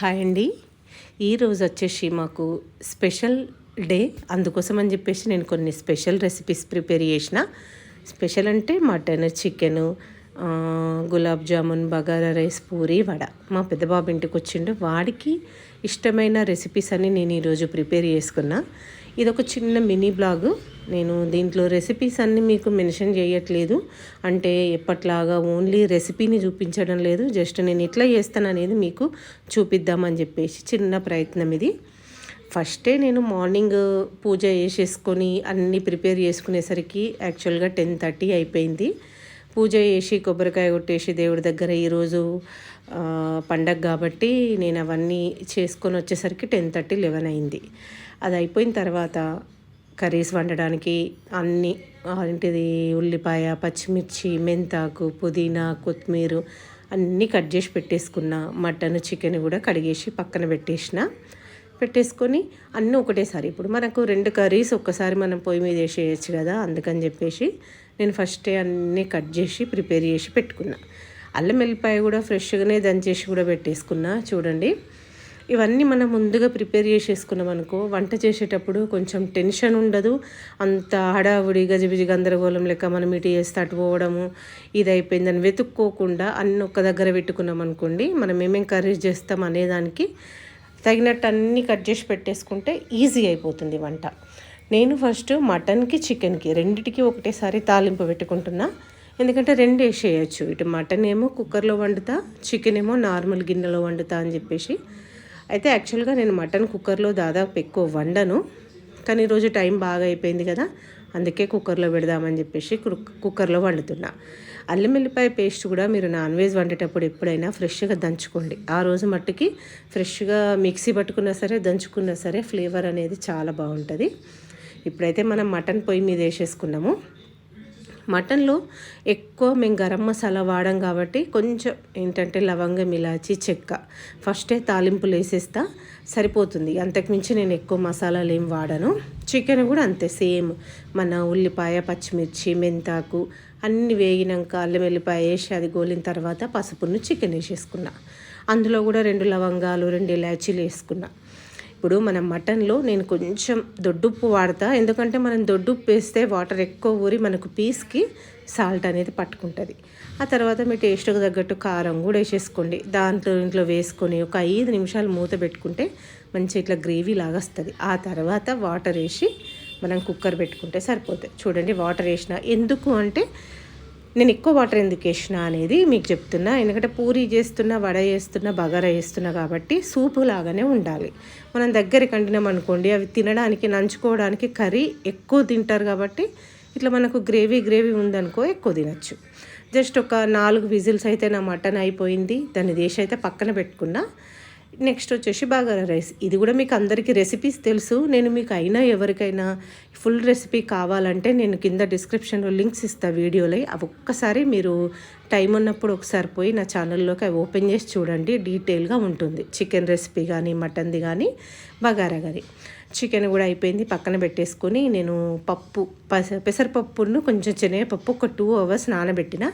Hi అండి. ఈరోజు వచ్చేసి మాకు స్పెషల్ డే. అందుకోసం అని చెప్పేసి నేను కొన్ని స్పెషల్ రెసిపీస్ ప్రిపేర్ చేసిన. స్పెషల్ అంటే mutton chicken gulab jamun bagara rice puri vada. మా పెద్ద బాబు ఇంటికి వచ్చిండు. వాడికి ఇష్టమైన రెసిపీస్ అన్ని నేను ఈరోజు ప్రిపేర్ చేసుకున్నా. ఇది ఒక చిన్న మినీ బ్లాగ్. నేను దీంట్లో రెసిపీస్ అన్నీ మీకు మెన్షన్ చేయట్లేదు. అంటే ఎప్పట్లాగా ఓన్లీ రెసిపీని చూపించడం లేదు. జస్ట్ నేను ఇట్లా చేస్తాను అనేది మీకు చూపిద్దామని చెప్పేసి చిన్న ప్రయత్నం ఇది. ఫస్టే నేను మార్నింగ్ పూజ చేసేసుకొని అన్నీ ప్రిపేర్ చేసుకునేసరికి యాక్చువల్గా టెన్ థర్టీ అయిపోయింది. పూజ చేసి కొబ్బరికాయ కొట్టేసి దేవుడి దగ్గర ఈరోజు పండగ కాబట్టి నేను అవన్నీ చేసుకొని వచ్చేసరికి టెన్ థర్టీ లెవెన్ అయింది. అది అయిపోయిన తర్వాత కర్రీస్ వండడానికి అన్ని ఏంటిది ఉల్లిపాయ పచ్చిమిర్చి మెంతాకు పుదీనా కొత్తిమీర అన్నీ కట్ చేసి పెట్టేసుకున్న మటన్ చికెన్ కూడా కడిగేసి పక్కన పెట్టేసిన. పెట్టేసుకొని అన్నీ ఒకటేసారి. ఇప్పుడు మనకు రెండు కర్రీస్ ఒక్కసారి మనం పొయ్యి మీద వేసేయచ్చు కదా అందుకని చెప్పేసి నేను ఫస్టే అన్నీ కట్ చేసి ప్రిపేర్ చేసి పెట్టుకున్నా. అల్లం వెల్లిపాయ కూడా ఫ్రెష్గానే దంచేసి కూడా పెట్టేసుకున్నా చూడండి. ఇవన్నీ మనం ముందుగా ప్రిపేర్ చేసేసుకున్నాం అనుకో వంట చేసేటప్పుడు కొంచెం టెన్షన్ ఉండదు. అంత హడావుడి గజిబిజి గందరగోళం లెక్క మనం ఇటు చేస్తే అటు పోవడము ఇది అయిపోయిందని వెతుక్కోకుండా అన్ని ఒక్క దగ్గర పెట్టుకున్నాం అనుకోండి మనం ఏమేం కర్రీస్ చేస్తాం అనేదానికి తగినట్టు అన్నీ కట్ చేసి పెట్టేసుకుంటే ఈజీ అయిపోతుంది వంట. నేను ఫస్ట్ మటన్కి చికెన్కి రెండిటికి ఒకటేసారి తాలింపు పెట్టుకుంటున్నా. ఎందుకంటే రెండు వేసేయచ్చు. ఇటు మటన్ ఏమో కుక్కర్లో వండుతా చికెన్ ఏమో నార్మల్ గిన్నెలో వండుతా అని చెప్పేసి. అయితే యాక్చువల్గా నేను మటన్ కుక్కర్లో దాదాపు ఎక్కువ వండను. కానీ ఈరోజు టైం బాగా అయిపోయింది కదా. అందుకే కుక్కర్లో పెడదామని చెప్పేసి కుక్కర్లో వండుతున్నా. అల్లం వెల్లిపాయ పేస్ట్ కూడా మీరు నాన్ వెజ్ వండేటప్పుడు ఎప్పుడైనా ఫ్రెష్గా దంచుకోండి. ఆ రోజు మట్టుకి ఫ్రెష్గా మిక్సీ పట్టుకున్నా సరే దంచుకున్నా సరే ఫ్లేవర్ అనేది చాలా బాగుంటుంది. ఇప్పుడైతే మనం మటన్ పొయ్యి మీద వేసేసుకున్నాము. మటన్లో ఎక్కువ మేము గరం మసాలా వాడాం కాబట్టి కొంచెం ఏంటంటే లవంగం ఇలాచి చెక్క. ఫస్టే తాలింపులు వేసేస్తా సరిపోతుంది. అంతకుమించి నేను ఎక్కువ మసాలాలు ఏం వాడను. చికెన్ కూడా అంతే సేమ్. మన ఉల్లిపాయ పచ్చిమిర్చి మెంతాకు అన్నీ వేగినాక అల్లం వెల్లిపాయ వేసి అది గోలిన తర్వాత పసుపును చికెన్ వేసేసుకున్నా. అందులో కూడా రెండు లవంగాలు రెండు ఇలాచీలు వేసుకున్నా. ఇప్పుడు మనం మటన్లో నేను కొంచెం దొడ్డుప్పు వాడతా. ఎందుకంటే మనం దొడ్డుప్పు వేస్తే వాటర్ ఎక్కువ ఊరి మనకు పీస్కి సాల్ట్ అనేది పట్టుకుంటుంది. ఆ తర్వాత మీ టేస్ట్కి తగ్గట్టు కారం కూడా వేసేసుకోండి. దాంట్లో ఇంట్లో వేసుకొని ఒక ఐదు నిమిషాలు మూత పెట్టుకుంటే మంచి ఇట్లా గ్రేవీ లాగా వస్తుంది. ఆ తర్వాత వాటర్ వేసి మనం కుక్కర్ పెట్టుకుంటే సరిపోతుంది. చూడండి వాటర్ వేసిన ఎందుకు అంటే నేను ఎక్కువ వాటర్ ఎందుకు వేసిన అనేది మీకు చెప్తున్నా. ఎందుకంటే పూరి చేస్తున్నా వడ చేస్తున్నా బగారా చేస్తున్నా కాబట్టి సూపు లాగానే ఉండాలి. మనం దగ్గరికి కండినాం అనుకోండి అవి తినడానికి నంచుకోవడానికి కర్రీ ఎక్కువ తింటారు కాబట్టి ఇట్లా మనకు గ్రేవీ గ్రేవీ ఉందనుకో ఎక్కువ తినచ్చు. జస్ట్ ఒక నాలుగు విజిల్స్ అయితే నా మటన్ అయిపోయింది. దాన్ని దేశ అయితే పక్కన పెట్టుకున్నా. నెక్స్ట్ వచ్చేసి బగారా రైస్. ఇది కూడా మీకు అందరికీ రెసిపీస్ తెలుసు. నేను మీకు అయినా ఎవరికైనా ఫుల్ రెసిపీ కావాలంటే నేను కింద డిస్క్రిప్షన్లో లింక్స్ ఇస్తాను వీడియోలో. అవి ఒక్కసారి మీరు టైం ఉన్నప్పుడు ఒకసారి పోయి నా ఛానల్లోకి అవి ఓపెన్ చేసి చూడండి. డీటెయిల్గా ఉంటుంది. చికెన్ రెసిపీ కానీ మటన్ది కానీ బగారా కానీ చికెన్ కూడా అయిపోయింది. పక్కన పెట్టేసుకొని నేను పప్పు పెసరపప్పును కొంచెం శనగపప్పు ఒక టూ అవర్స్ నానబెట్టిన.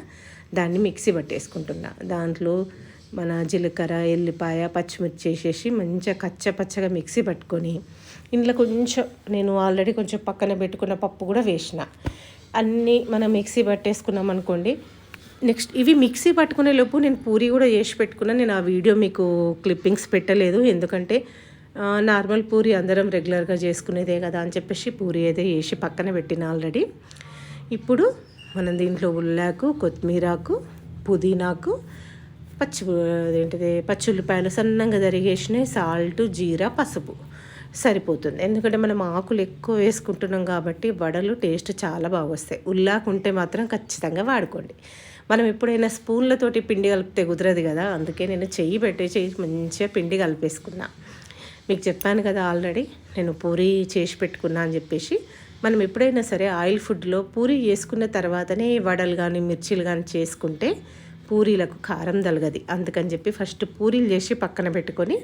దాన్ని మిక్సీ పట్టేసుకుంటున్నా. దాంట్లో మన జీలకర్ర ఎల్లిపాయ పచ్చిమిర్చి వేసేసి మంచిగా కచ్చపచ్చగా మిక్సీ పట్టుకొని ఇంట్లో కొంచెం నేను ఆల్రెడీ కొంచెం పక్కన పెట్టుకున్న పప్పు కూడా వేసిన. అన్నీ మనం మిక్సీ పట్టేసుకున్నాం అనుకోండి. నెక్స్ట్ ఇవి మిక్సీ పట్టుకునే లోపు నేను పూరి కూడా చేసి పెట్టుకున్నా. నేను ఆ వీడియో మీకు క్లిప్పింగ్స్ పెట్టలేదు. ఎందుకంటే నార్మల్ పూరి అందరం రెగ్యులర్గా చేసుకునేదే కదా అని చెప్పేసి పూరి అయితే వేసి పక్కన పెట్టిన ఆల్రెడీ. ఇప్పుడు మనం దీంట్లో ఉల్లాకు కొత్తిమీరాకు పుదీనాకు పచ్చి అదేంటిది పచ్చిల్లిపాయలు సన్నంగా తరిగేసినాయి సాల్ట్ జీరా పసుపు. సరిపోతుంది. ఎందుకంటే మనం ఆకులు ఎక్కువ వేసుకుంటున్నాం కాబట్టి వడలు టేస్ట్ చాలా బాగా వస్తాయి ఉల్లాకుంటే మాత్రం ఖచ్చితంగా వాడుకోండి. మనం ఎప్పుడైనా స్పూన్లతోటి పిండి కలిపితే కుదరదు కదా అందుకే నేను చెయ్యి పెట్టి చెయ్యి మంచిగా పిండి కలిపేసుకున్నా. మీకు చెప్పాను కదా ఆల్రెడీ నేను పూరి చేసి పెట్టుకున్నా అని చెప్పేసి. మనం ఎప్పుడైనా సరే ఆయిల్ ఫుడ్లో పూరి చేసుకున్న తర్వాతనే వడలు కానీ మిర్చీలు కానీ చేసుకుంటే పూరీలకు కారం తలగది. అందుకని చెప్పి ఫస్ట్ పూరీలు చేసి పక్కన పెట్టుకొని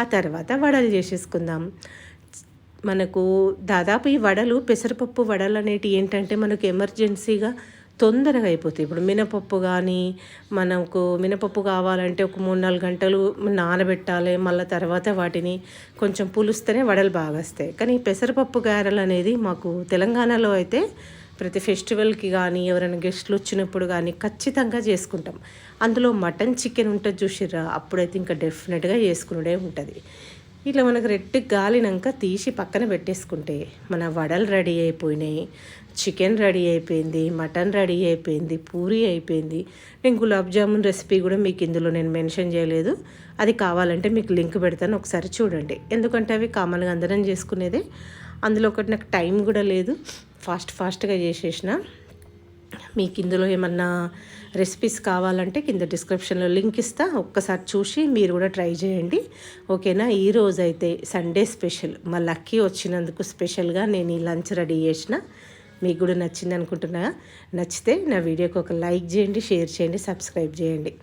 ఆ తర్వాత వడలు చేసేసుకుందాం. మనకు దాదాపు ఈ వడలు పెసరపప్పు వడలు అనేటివి ఏంటంటే మనకు ఎమర్జెన్సీగా తొందరగా అయిపోతాయి. ఇప్పుడు మినపప్పు కానీ మనకు మినపప్పు కావాలంటే ఒక మూడు నాలుగు గంటలు నానబెట్టాలి. మళ్ళీ తర్వాత వాటిని కొంచెం పులుస్తేనే వడలు బాగా వస్తాయి. కానీ పెసరపప్పు గారెలు అనేది మాకు తెలంగాణలో అయితే ప్రతి ఫెస్టివల్కి కానీ ఎవరైనా గెస్ట్లు వచ్చినప్పుడు కానీ ఖచ్చితంగా చేసుకుంటాం. అందులో మటన్ చికెన్ ఉంటుంది చూసిర్రా? అప్పుడైతే ఇంకా డెఫినెట్గా చేసుకునే ఉంటుంది. ఇట్లా మనకు రెట్టి గాలినాక తీసి పక్కన పెట్టేసుకుంటే మన వడలు రెడీ అయిపోయినాయి చికెన్ రెడీ అయిపోయింది మటన్ రెడీ అయిపోయింది పూరి అయిపోయింది. నేను గులాబ్ జామున్ రెసిపీ కూడా మీకు ఇందులో నేను మెన్షన్ చేయలేదు. అది కావాలంటే మీకు లింక్ పెడతాను ఒకసారి చూడండి. ఎందుకంటే అవి కామన్గా అందరం చేసుకునేదే. అందులో ఒకటి నాకు టైం కూడా లేదు. ఫాస్ట్ ఫాస్ట్గా చేసేసిన. మీకు ఇందులో ఏమన్నా రెసిపీస్ కావాలంటే కింద డిస్క్రిప్షన్లో లింక్ ఇస్తా. ఒక్కసారి చూసి మీరు కూడా ట్రై చేయండి. ఓకేనా? ఈ రోజు అయితే సండే స్పెషల్. మా లక్కీ వచ్చినందుకు స్పెషల్గా నేను ఈ లంచ్ రెడీ చేసిన. మీకు కూడా నచ్చింది అనుకుంటున్నా. నచ్చితే నా వీడియోకి ఒక లైక్ చేయండి షేర్ చేయండి సబ్స్క్రైబ్ చేయండి.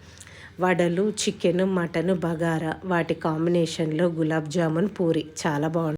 వడలు చికెన్ మటన్ బగారా వాటి కాంబినేషన్లో గులాబ్ జామున్ పూరి. చాలా బాగుంటుంది.